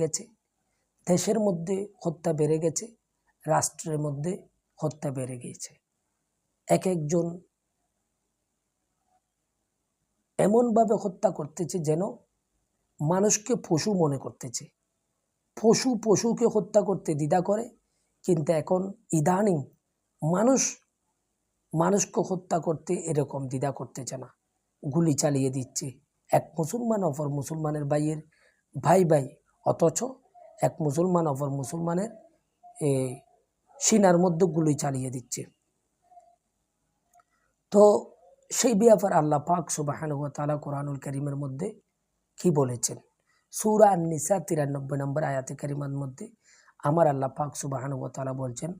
গেছে। দেশের মধ্যে হত্যা বেড়ে গেছে, রাষ্ট্রের মধ্যে হত্যা বেড়ে গিয়েছে এক একজন এমনভাবে হত্যা করতেছে যেন মানুষকে পশু মনে করতেছে। পশু পশুকে হত্যা করতে দ্বিধা করে, কিন্তু এখন ইদানিং মানুষ মানুষকে হত্যা করতে এরকম দ্বিধা করতেছে না। গুলি চালিয়ে দিচ্ছে। এক মুসলমান অপর মুসলমানের ভাইয়ের ভাই ভাই অথচ এক মুসলমান অপর মুসলমানের এ, সিনার মধ্যে গুলি চালিয়ে দিচ্ছে। তো সেই ব্যাপার আল্লাহ পাক সুবাহান তালা কোরআনুল করিমের মধ্যে কি বলেছেন? সুরা নিসা তিরানব্বই নম্বর আয়াতে করিমার মধ্যে আমার আল্লাহ পাক সুবাহান তালা বলছেন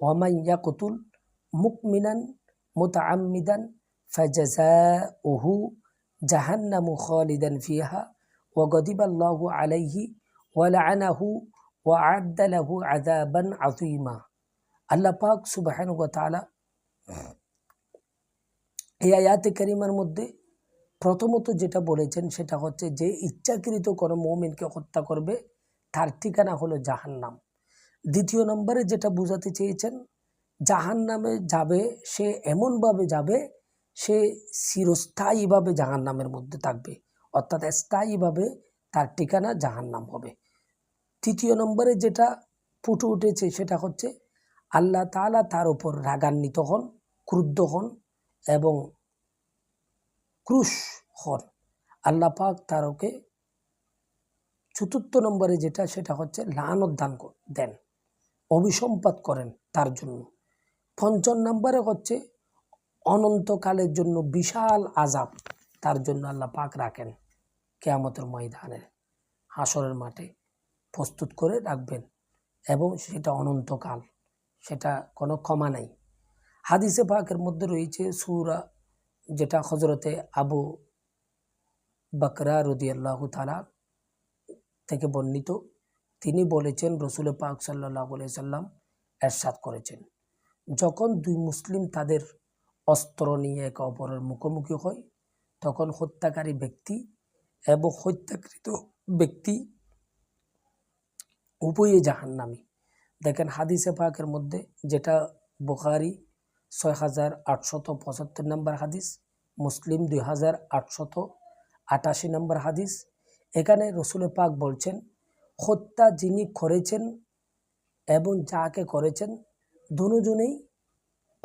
ওয়ামাইয়া কুতুল মুকমিনান মুতাআম্মিদান ফাজাজাউহু জাহান্নামু খালিদান ফিহা ওয়া গদিবাল্লাহু আলাইহি ওয়া লাআনাহু ওয়া আ'আদ্দা লাহু আযাবান আযীমা আল্লাহ পাক সুবহানাহু ওয়া তাআলা এই আয়াতে কারিমার মধ্যে প্রথমত যেটা বলেছেন সেটা হচ্ছে যে, ইচ্ছাকৃত কোনো মৌমিনকে হত্যা করবে, তার ঠিকানা হলো জাহান্নাম। দ্বিতীয় নম্বরে যেটা বোঝাতে চেয়েছেন জাহান নামে যাবে, সে এমনভাবে যাবে, সে চিরস্থায়ীভাবে জাহান নামের মধ্যে থাকবে। অর্থাৎ স্থায়ীভাবে তার ঠিকানা জাহান নাম হবে। তৃতীয় নম্বরে যেটা ফুটে উঠেছে সেটা হচ্ছে আল্লাহ তাআলা তার উপর রাগান্বিত হন, ক্রুদ্ধ হন এবং ক্রুশ হন। আল্লাহ পাক তার ওকে চতুর্থ নম্বরে যেটা সেটা হচ্ছে লানত দান দেন, অভিসম্পাত করেন তার জন্য। পঞ্চম নম্বরে হচ্ছে অনন্তকালের জন্য বিশাল আজাব তার জন্য আল্লাহ পাক রাখেন। কেয়ামতের ময়দানে হাসরের মাঠে। প্রস্তুত করে রাখবেন এবং সেটা অনন্তকাল, সেটা কোনো ক্ষমা নাই। হাদিসে পাকের মধ্যে রয়েছে সুরা, যেটা হজরতে আবু বকরা রদিয়াল্লাহ তালা থেকে বর্ণিত। তিনি বলেছেন, রসুল পাক সাল্লাহ সাল্লাম এরশাদ করেছেন। যখন দুই মুসলিম তাদের অস্ত্র নিয়ে একে অপরের মুখোমুখি হয়, তখন হত্যাকারী ব্যক্তি এবং হত্যাকৃত ব্যক্তি উভয়ে জাহান্নামী। দেখেন হাদিসে পাকের মধ্যে যেটা বুখারি ছয় হাজার আটশত পঁচাত্তর নম্বর হাদিস, মুসলিম দুই হাজার আটশত আটাশি নম্বর হাদিস। এখানে রসুল পাক বলছেন হত্যা যিনি করেছেন এবং যাকে করেছেন, দুজনেই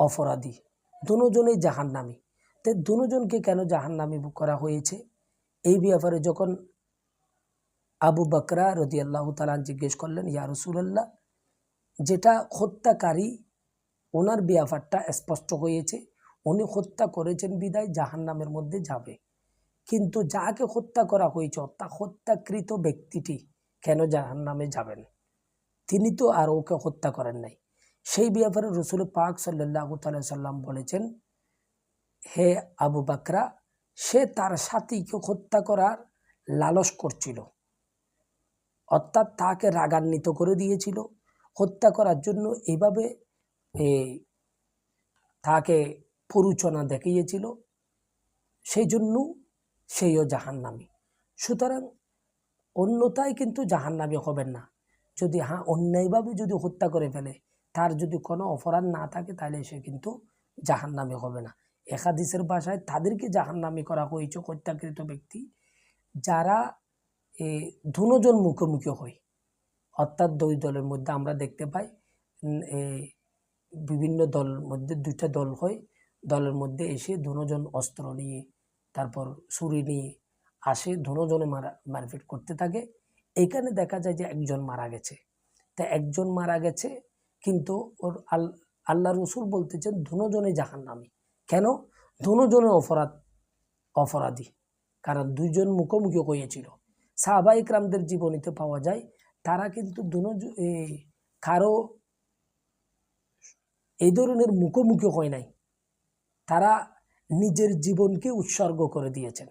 অপরাধী, দুজনেই জাহান্নামী। তো দুজনকে কেন জাহান্নামী করা হয়েছে? এই ব্যাপারে যখন আবু বকরা রদি আল্লাহ তালান জিজ্ঞেস করলেন, ইয়া রসুলাল্লাহ, যেটা হত্যাকারী, ওনার ব্যাপারটা স্পষ্ট হয়েছে, উনি হত্যা করেছেন বিদায়, জাহান্নামের মধ্যে যাবে। কিন্তু যাকে হত্যা করা হয়েছে, অর্থাৎ হত্যাকৃত ব্যক্তিটি কেন জাহান জাহান্নামে যাবেন? তিনি তো আর ওকে হত্যা করেন নাই। সেই ব্যাপারে রসুল পাক সাল্লাহ সাল্লাম বলেছেন, হে আবু বাকরা, সে তার সাথীকে হত্যা করার লালস করছিল। অর্থাৎ তাকে রাগান্বিত করে দিয়েছিল। হত্যা করার জন্য এইভাবে এ, তাকে প্ররোচনা দেখিয়েছিল। সেই জন্য সেইও জাহান্নামী। সুতরাং অন্যতায় কিন্তু জাহান্নামী হবেন না। যদি হ্যাঁ অন্যায়ভাবে যদি হত্যা করে ফেলে তার যদি কোনো অপরাধ না থাকে তাহলে সে কিন্তু জাহান্নামী হবে না। একাদিসের ভাষায় তাদেরকে জাহান্নামী করা হয়েছে হত্যাকৃত ব্যক্তি। যারা দুজন মুখোমুখি হই। অর্থাৎ দুই দলের মধ্যে আমরা দেখতে পাই বিভিন্ন দল মধ্যে দুইটা দল হয় দলের মধ্যে এসে দুজন অস্ত্র নিয়ে, তারপর ছুরি নিয়ে আসে, দুজনে মারা, মারপিট করতে থাকে। এখানে দেখা যায় যে একজন মারা গেছে। তা একজন মারা গেছে, কিন্তু ওর আল, আল্লাহ রসুল বলতেছেন, দুজনে জাহান্নামী। কেন? দুজনে অপরাধ, অপরাধী। কারণ দুইজন মুখোমুখি হয়েছিল। সাহাবা ইকরামদের জীবনীতে পাওয়া যায়, তারা কিন্তু দুনো কারও এই ধরনের মুখোমুখি হয় নাই। তারা নিজের জীবনকে উৎসর্গ করে দিয়েছেন।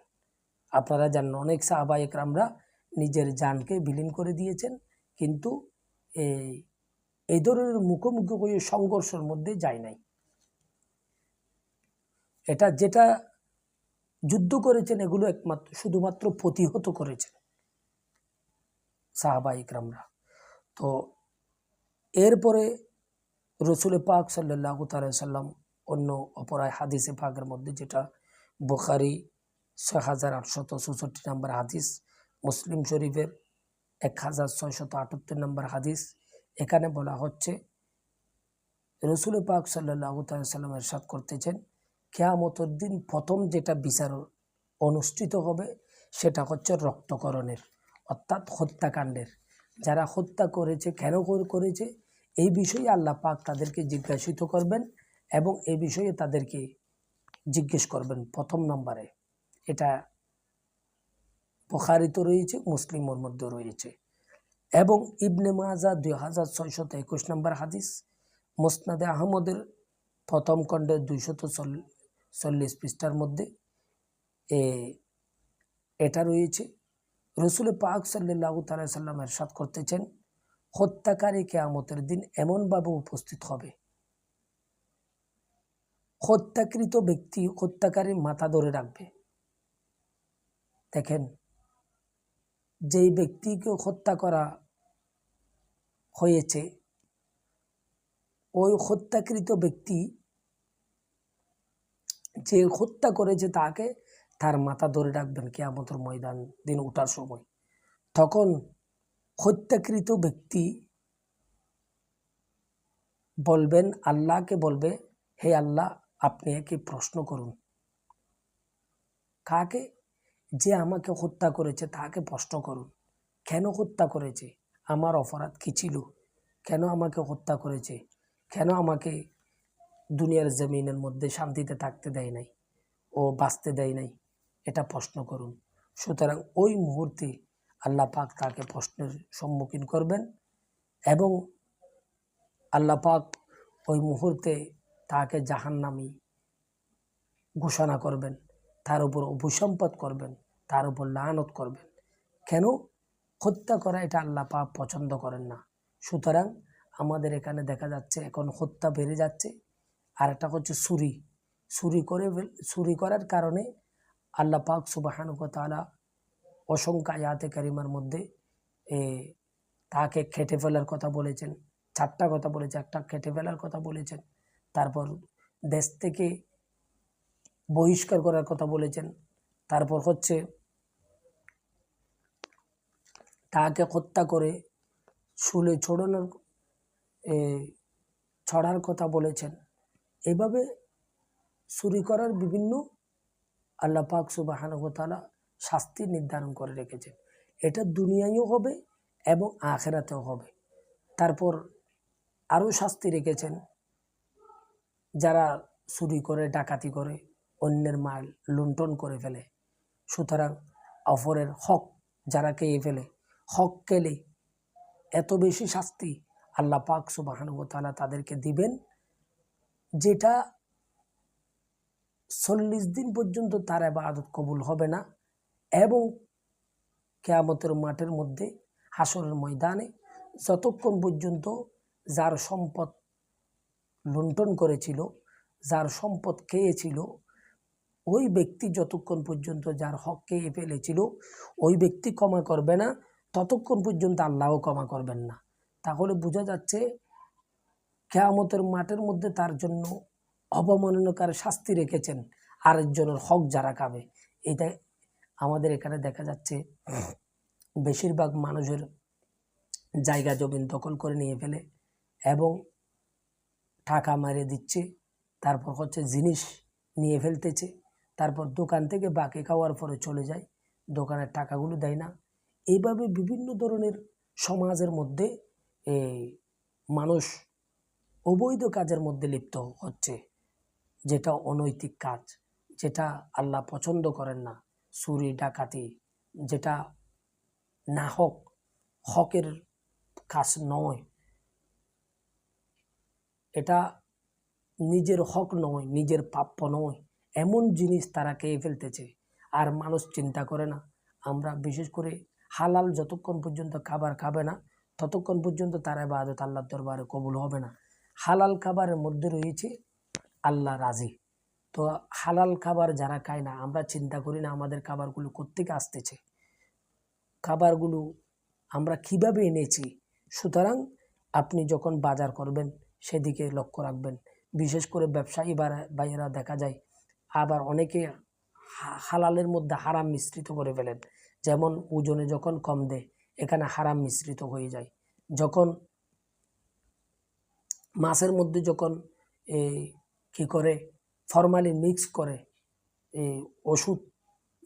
আপনারা জানেন, অনেক সাহাবা একরামরা নিজের জানকে বিলীন করে দিয়েছেন, কিন্তু এই এই ধরনের মুখোমুখি হয়ে সংঘর্ষের মধ্যে যায় নাই। এটা যেটা যুদ্ধ করেছেন, এগুলো একমাত্র শুধুমাত্র প্রতিহত করেছেন। সাহাবা ইকরামরা তো এরপরে রসুল পাক সাল্লাহ সাল্লাম অন্য অপরায় হাদিসে পাকের মধ্যে যেটা বুখারি ছয় হাজার আটশত চৌষট্টি নম্বর হাদিস, মুসলিম শরীফের এক হাজার ছয়শত আটাত্তর নম্বর হাদিস, এখানে বলা হচ্ছে, রসুল পাক সাল্লাহ সাল্লাম এরশাদ করতেছেন, কেয়ামতের দিন প্রথম যেটা বিচার অনুষ্ঠিত হবে সেটা হচ্ছে রক্তকরণের। অর্থাৎ হত্যাকাণ্ডের। যারা হত্যা করেছে, কেন করেছে, এই বিষয়ে আল্লাহ পাক তাদেরকে জিজ্ঞাসিত করবেন এবং এই বিষয়ে তাদেরকে জিজ্ঞেস করবেন প্রথম নম্বরে। এটা বুখারিতে রয়েছে, মুসলিমের মধ্যে রয়েছে। এবং ইবনে মাজা দুই হাজার ছয়শত একুশ নম্বর হাদিস, মোসনাদে আহমদের প্রথম খণ্ডের দুইশত চল্লিশ পৃষ্ঠার মধ্যে এ, এটা রয়েছে। রসুল পাক সাল্লাহ তালাই সাল্লাম এরশাদ করতেছেন, হত্যাকারী কেয়ামতের দিন এমনভাবে উপস্থিত হবে। হত্যাকৃত ব্যক্তি হত্যাকারীর মাথা ধরে রাখবে। দেখেন, যেই ব্যক্তিকে হত্যা করা হয়েছে, ওই হত্যাকৃত ব্যক্তি যে হত্যা করেছে তাকে তার মাথা ধরে রাখবেন কেয়ামতের ময়দান, দিন ওঠার সময়। তখন হত্যাকৃত ব্যক্তি বলবেন, আল্লাহকে বলবে, হে আল্লাহ, আপনি একে প্রশ্ন করুন। কাকে? যে আমাকে হত্যা করেছে, তাকে প্রশ্ন করুন। কেন হত্যা করেছে? আমার অপরাধ কী ছিল? কেন আমাকে হত্যা করেছে? কেন আমাকে দুনিয়ার জমিনের মধ্যে শান্তিতে থাকতে দেয় নাই ও বাঁচতে দেয় নাই? এটা প্রশ্ন করুন। সুতরাং ওই মুহূর্তে আল্লাহ পাক তাকে প্রশ্নের সম্মুখীন করবেন এবং আল্লাহ পাক ওই মুহূর্তে তাকে জাহান্নামি ঘোষণা করবেন, তার উপর অভিসম্পদ করবেন, তার উপর লানত করবেন। কেন? হত্যা করা এটা আল্লাহ পাক পছন্দ করেন না। সুতরাং আমাদের এখানে দেখা যাচ্ছে এখন হত্যা বেড়ে যাচ্ছে। আর একটা হচ্ছে চুরি। চুরি করে চুরি করার কারণে আল্লাহ পাক সুবাহানুক তালা অসংখ্য আয়াতে কারিমার মধ্যে এ, তাকে খেটে ফেলার কথা বলেছেন চারটা কথা বলেছে একটা খেটে ফেলার কথা বলেছেন তারপর দেশ থেকে বহিষ্কার করার কথা বলেছেন তারপর হচ্ছে তাকে হত্যা করে শুলে ছড়ানোর ছড়ার কথা বলেছেন। এভাবে চুরি করার বিভিন্ন আল্লাহ পাক সুবাহানগতালা শাস্তি নির্ধারণ করে রেখেছেন। এটা দুনিয়ায়ও হবে এবং আখেরাতেও হবে। তারপর আরও শাস্তি রেখেছেন যারা চুরি করে, ডাকাতি করে, অন্যের মাল লুণ্ঠন করে ফেলে। সুতরাং অপরের হক যারা খেয়ে ফেলে, হক কেলে এত বেশি শাস্তি আল্লাহ পাক সুবাহানুতালা তাদেরকে দিবেন, যেটা চল্লিশ দিন পর্যন্ত তার আবাদত কবুল হবে না এবং কেয়ামতের মাঠের মধ্যে হাসরের ময়দানে যতক্ষণ পর্যন্ত যার সম্পদ লুণ্ঠন করেছিল, যার সম্পদ খেয়েছিল, ওই ব্যক্তি যতক্ষণ পর্যন্ত যার হক খেয়ে ফেলেছিল, ওই ব্যক্তি ক্ষমা করবে না, ততক্ষণ পর্যন্ত আল্লাহও ক্ষমা করবেন না। তাহলে বোঝা যাচ্ছে কেয়ামতের মাঠের মধ্যে তার জন্য অবমাননাকার শাস্তি রেখেছেন আরেকজনের হক যারা খাবে। এটা আমাদের এখানে দেখা যাচ্ছে, বেশিরভাগ মানুষের জায়গা জমিন দখল করে নিয়ে ফেলে এবং টাকা মারিয়ে দিচ্ছে, তারপর হচ্ছে জিনিস নিয়ে ফেলতেছে, তারপর দোকান থেকে বাকি খাওয়ার পরে চলে যায়, দোকানের টাকাগুলো দেয় না। এইভাবে বিভিন্ন ধরনের সমাজের মধ্যে মানুষ অবৈধ কাজের মধ্যে লিপ্ত হচ্ছে। যেটা অনৈতিক কাজ, যেটা আল্লাহ পছন্দ করেন না, চুরি, ডাকাতি, যেটা না হক, হকের কাজ নয়। এটা নিজের হক নয়, নিজের প্রাপ্য নয়। এমন জিনিস তারা খেয়ে ফেলতেছে। আর মানুষ চিন্তা করে না। আমরা বিশেষ করে হালাল যতক্ষণ পর্যন্ত খাবার খাবে না, ততক্ষণ পর্যন্ত তার আবাদত আল্লাহর দরবারে কবুল হবে না। হালাল খাবারের মধ্যে রয়েছে আল্লাহ রাজি। তো হালাল খাবার যারা খায় না, আমরা চিন্তা করি না আমাদের খাবারগুলো কোত্থেকে আসতেছে। খাবারগুলো আমরা কীভাবে এনেছি? সুতরাং আপনি যখন বাজার করবেন, সেদিকে লক্ষ্য রাখবেন। বিশেষ করে ব্যবসায়ী ভাইয়েরা দেখা যায়, আবার অনেকে হালালের মধ্যে হারাম মিশ্রিত করে ফেলেন। যেমন ওজনে যখন কম দেয়, এখানে হারাম মিশ্রিত হয়ে যায়। যখন মাছের মধ্যে যখন এই কী করে? ফরমালিন মিক্স করে এই ওষুধ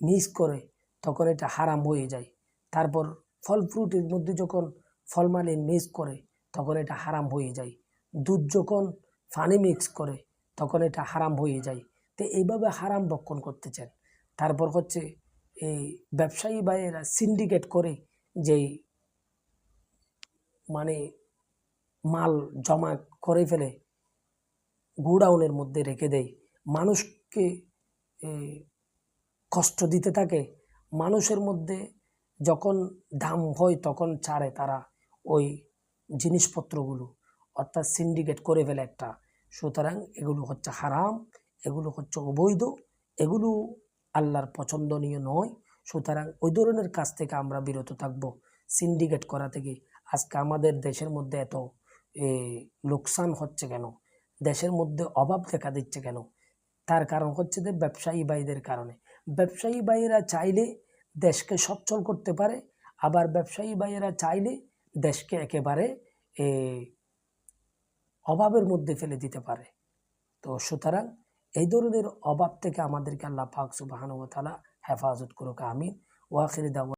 মিক্স করে, তখন এটা হারাম হয়ে যায়। তারপর ফল ফ্রুটের মধ্যে যখন ফলমালিন মিক্স করে, তখন এটা হারাম হয়ে যায়। দুধ যখন পানি মিক্স করে, তখন এটা হারাম হয়ে যায়। তো এইভাবে হারাম বক্ষণ করতেছেন। তারপর হচ্ছে এই ব্যবসায়ী ভাইয়েরা সিন্ডিকেট করে যেই মানে মাল জমা করে ফেলে। গোডাউনের মধ্যে রেখে দেয়। মানুষকে কষ্ট দিতে থাকে। মানুষের মধ্যে যখন দাম হয়, তখন ছাড়ে তারা ওই জিনিসপত্রগুলো, অর্থাৎ সিন্ডিকেট করে ফেলে একটা। সুতরাং এগুলো হচ্ছে হারাম, এগুলো হচ্ছে অবৈধ, এগুলো আল্লাহর পছন্দনীয় নয়। সুতরাং ওই ধরনের কাজ থেকে আমরা বিরত থাকব। সিন্ডিকেট করা থেকে। আজকে আমাদের দেশের মধ্যে এত লোকসান হচ্ছে কেন? দেশের মধ্যে অভাব দেখা দিচ্ছে কেন? তার কারণ হচ্ছে যে ব্যবসায়ী ভাইদের কারণে। ব্যবসায়ী ভাইয়েরা চাইলে দেশকে সচ্ছল করতে পারে আবার ব্যবসায়ী ভাইয়েরা চাইলে দেশকে একেবারে এ, অভাবের মধ্যে ফেলে দিতে পারে। তো সুতরাং এই ধরনের অভাব থেকে আমাদেরকে আল্লাহ পাক সুবাহানুতালা হেফাজত করুক আমিন। ওয়াখির দাওয়া